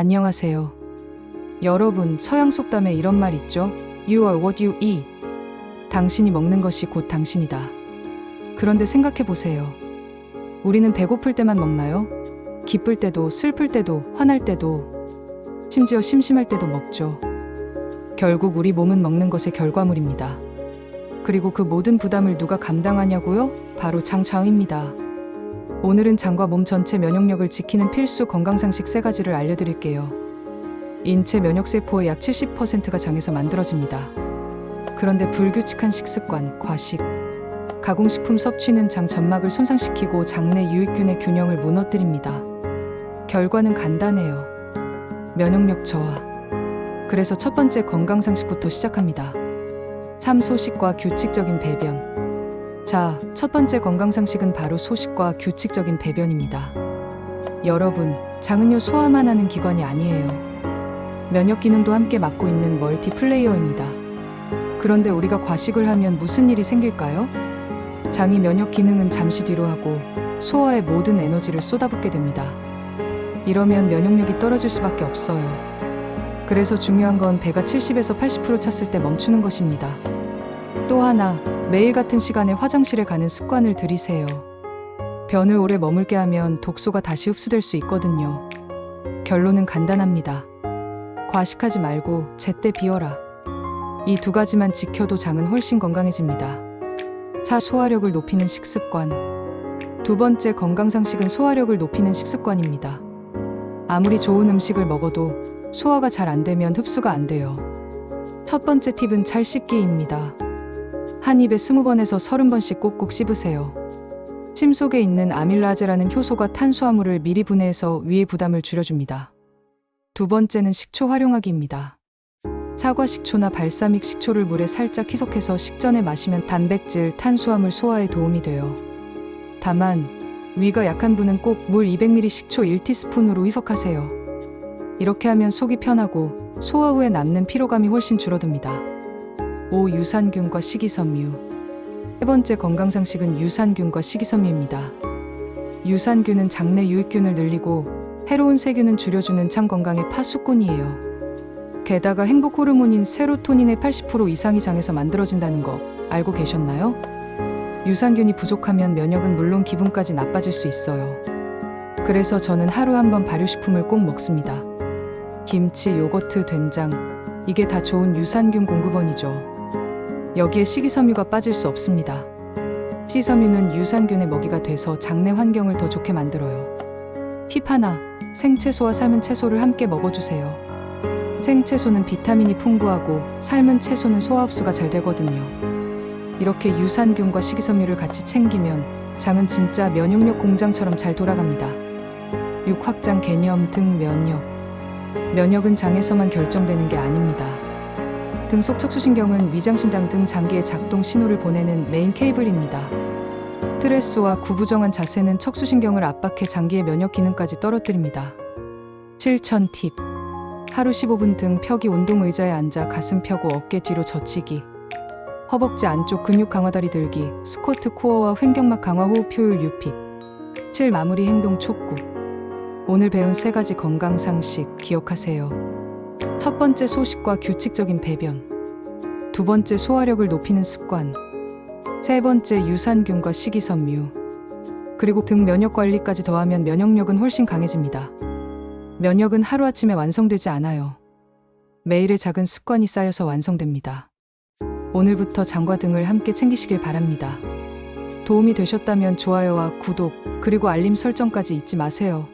안녕하세요. 여러분, 서양 속담에 이런 말 있죠? You are what you eat. 당신이 먹는 것이 곧 당신이다. 그런데 생각해 보세요. 우리는 배고플 때만 먹나요? 기쁠 때도, 슬플 때도, 화날 때도, 심지어 심심할 때도 먹죠. 결국 우리 몸은 먹는 것의 결과물입니다. 그리고 그 모든 부담을 누가 감당하냐고요? 바로 장차입니다. 오늘은 장과 몸 전체 면역력을 지키는 필수 건강상식 세 가지를 알려드릴게요. 인체 면역세포의 약 70%가 장에서 만들어집니다. 그런데 불규칙한 식습관, 과식, 가공식품 섭취는 장 점막을 손상시키고 장내 유익균의 균형을 무너뜨립니다. 결과는 간단해요. 면역력 저하. 그래서 첫 번째 건강상식부터 시작합니다. 삶 소식과 규칙적인 배변. 자, 첫 번째 건강상식은 바로 소식과 규칙적인 배변입니다. 여러분, 장은요 소화만 하는 기관이 아니에요. 면역 기능도 함께 맡고 있는 멀티플레이어입니다. 그런데 우리가 과식을 하면 무슨 일이 생길까요? 장이 면역 기능은 잠시 뒤로 하고 소화에 모든 에너지를 쏟아붓게 됩니다. 이러면 면역력이 떨어질 수밖에 없어요. 그래서 중요한 건 배가 70에서 80% 찼을 때 멈추는 것입니다. 또 하나, 매일 같은 시간에 화장실에 가는 습관을 들이세요. 변을 오래 머물게 하면 독소가 다시 흡수될 수 있거든요. 결론은 간단합니다. 과식하지 말고 제때 비워라. 이 두 가지만 지켜도 장은 훨씬 건강해집니다. 차 소화력을 높이는 식습관. 두 번째 건강 상식은 소화력을 높이는 식습관입니다. 아무리 좋은 음식을 먹어도 소화가 잘 안 되면 흡수가 안 돼요. 첫 번째 팁은 잘 씹기입니다. 한 입에 20번에서 30번씩 꼭꼭 씹으세요. 침 속에 있는 아밀라제라는 효소가 탄수화물을 미리 분해해서 위의 부담을 줄여줍니다. 두 번째는 식초 활용하기입니다. 사과 식초나 발사믹 식초를 물에 살짝 희석해서 식전에 마시면 단백질, 탄수화물 소화에 도움이 돼요. 다만 위가 약한 분은 꼭 물 200ml 식초 1티스푼으로 희석하세요. 이렇게 하면 속이 편하고 소화 후에 남는 피로감이 훨씬 줄어듭니다. 5. 유산균과 식이섬유 세 번째 건강상식은 유산균과 식이섬유입니다. 유산균은 장내 유익균을 늘리고 해로운 세균은 줄여주는 장 건강의 파수꾼이에요. 게다가 행복 호르몬인 세로토닌의 80% 이상이 장에서 만들어진다는 거 알고 계셨나요? 유산균이 부족하면 면역은 물론 기분까지 나빠질 수 있어요. 그래서 저는 하루 한 번 발효식품을 꼭 먹습니다. 김치, 요거트, 된장 이게 다 좋은 유산균 공급원이죠. 여기에 식이섬유가 빠질 수 없습니다. 식이섬유는 유산균의 먹이가 돼서 장내 환경을 더 좋게 만들어요. 팁 하나, 생채소와 삶은 채소를 함께 먹어주세요. 생채소는 비타민이 풍부하고 삶은 채소는 소화 흡수가 잘 되거든요. 이렇게 유산균과 식이섬유를 같이 챙기면 장은 진짜 면역력 공장처럼 잘 돌아갑니다. 육확장 개념 등 면역. 면역은 장에서만 결정되는 게 아닙니다. 등속 척수신경은 위장신장 등 장기의 작동 신호를 보내는 메인 케이블입니다. 스트레스와 구부정한 자세는 척수신경을 압박해 장기의 면역 기능까지 떨어뜨립니다. 실천 팁. 하루 15분 등 펴기 운동 의자에 앉아 가슴 펴고 어깨 뒤로 젖히기. 허벅지 안쪽 근육 강화 다리 들기, 스쿼트 코어와 횡격막 강화 호흡 효율 유피. 7. 마무리 행동 촉구. 오늘 배운 세 가지 건강 상식 기억하세요. 첫 번째 소식과 규칙적인 배변. 두 번째 소화력을 높이는 습관. 세 번째 유산균과 식이섬유. 그리고 등 면역 관리까지 더하면 면역력은 훨씬 강해집니다. 면역은 하루아침에 완성되지 않아요. 매일의 작은 습관이 쌓여서 완성됩니다. 오늘부터 장과 등을 함께 챙기시길 바랍니다. 도움이 되셨다면 좋아요와 구독, 그리고 알림 설정까지 잊지 마세요.